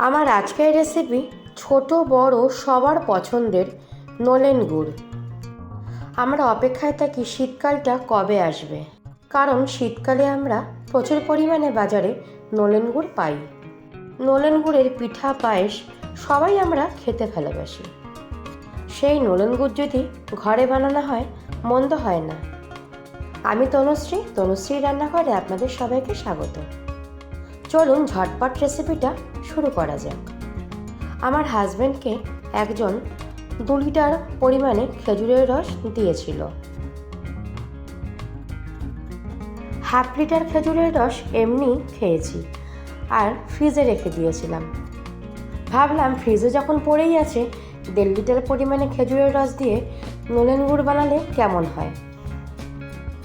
আমার আজকের রেসিপি ছোট, বড়, সবার পছন্দের নলেন গুড়। আমরা অপেক্ষায় থাকি শীতকালটা কবে আসবে। কারণ শীতকালে আমরা প্রচুর পরিমাণে বাজারে নলেন গুড় পাই। নলেন গুড়ের পিঠা, পায়েস সবাই আমরা খেতে ভালোবাসি। সেই নলেন গুড় যদি ঘরে বানানো হয়, মন্দ হয় না। আমি তনুশ্রী তনুশ্রী রান্নাঘরে আপনাদের সবাইকে স্বাগত। চলুন ঝটপট রেসিপিটা শুরু করা যাক। আমার হাজব্যান্ডকে একজন দু লিটার পরিমাণে খেজুরের রস দিয়েছিল। হাফ লিটার খেজুরের রস এমনি খেয়েছি আর ফ্রিজে রেখে দিয়েছিলাম। ভাবলাম ফ্রিজে যখন পড়েই আছে, দেড় লিটার পরিমাণে খেজুরের রস দিয়ে নলেন গুড় বানালে কেমন হয়?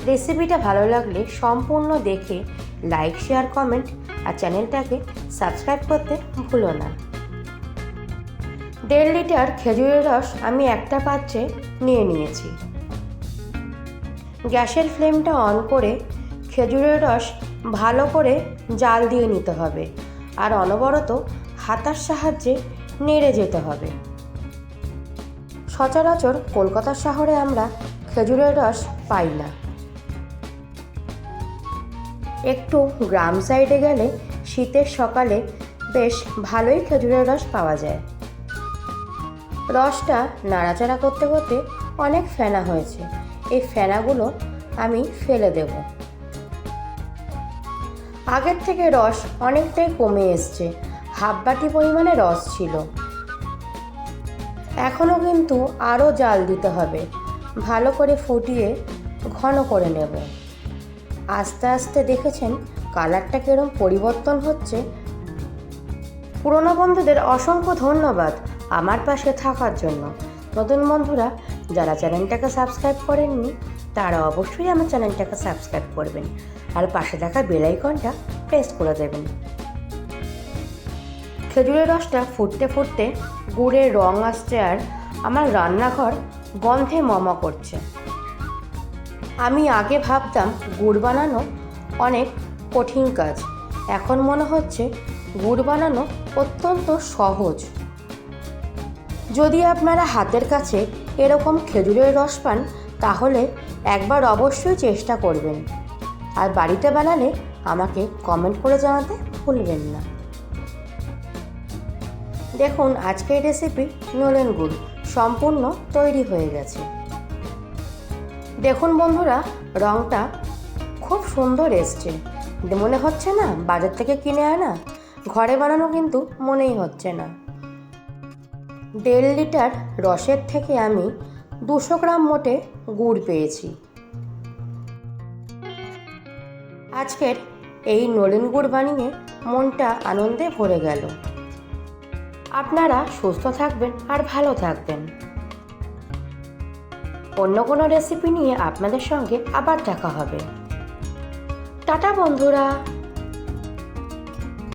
রেসিপিটা ভালো লাগলে সম্পূর্ণ দেখে লাইক, শেয়ার, কমেন্ট আর চ্যানেলটাকে সাবস্ক্রাইব করতে ভুলো না। দেড় লিটার খেজুরের রস আমি একটা পাত্রে নিয়ে নিয়েছি। গ্যাসের ফ্লেমটা অন করে খেজুরের রস ভালো করে জাল দিয়ে নিতে হবে আর অনবরত হাতার সাহায্যে নেড়ে যেতে হবে। সচরাচর কলকাতা শহরে আমরা খেজুরের রস পাই না। একটু গ্রাম সাইডে গেলে শীতের সকালে বেশ ভালোই খেজুরের রস পাওয়া যায়। রসটা নাড়াচাড়া করতে করতে অনেক ফেনা হয়েছে। এই ফেনাগুলো আমি ফেলে দেব। আগের থেকে রস অনেকটাই কমে এসছে। হাফ বাটি পরিমাণে রস ছিল। এখনও কিন্তু আরও জাল দিতে হবে। ভালো করে ফুটিয়ে ঘন করে নেব। আস্তে আস্তে দেখেছেন কালারটা কীরকম পরিবর্তন হচ্ছে। পুরনো বন্ধুদের অসংখ্য ধন্যবাদ আমার পাশে থাকার জন্য। নতুন বন্ধুরা, যারা চ্যানেলটাকে সাবস্ক্রাইব করেননি, তারা অবশ্যই আমার চ্যানেলটাকে সাবস্ক্রাইব করবেন আর পাশে থাকা বেলাইকনটা প্রেস করে দেবেন। খেজুরের রসটা ফুটতে ফুটতে গুড়ের রং আসছে আর আমার রান্নাঘর গন্ধে মমা করছে। আমি আগে ভাবতাম গুড় বানানো অনেক কঠিন কাজ। এখন মনে হচ্ছে গুড় বানানো অত্যন্ত সহজ। যদি আপনারা হাতের কাছে এরকম খেজুরের রস পান, তাহলে একবার অবশ্যই চেষ্টা করবেন। আর বাড়িতে বানালে আমাকে কমেন্ট করে জানাতে ভুলবেন না। দেখুন, আজকের রেসিপি নলেন গুড়। সম্পূর্ণ তৈরি হয়ে গেছে। দেখুন বন্ধুরা রঙটা খুব সুন্দর এসছে। মনে হচ্ছে না বাজার থেকে কিনে আনা? ঘরে বানানো কিন্তু মনেই হচ্ছে না। দেড় লিটার রসের থেকে আমি দুশো গ্রাম মোটে গুড় পেয়েছি। আজকের এই নলেন গুড় বানিয়ে মনটা আনন্দে ভরে গেল। আপনারা সুস্থ থাকবেন আর ভালো থাকবেন। অন্য কোনো রেসিপি নিয়ে আপনাদের সঙ্গে আবার দেখা হবে। টাটা বন্ধুরা।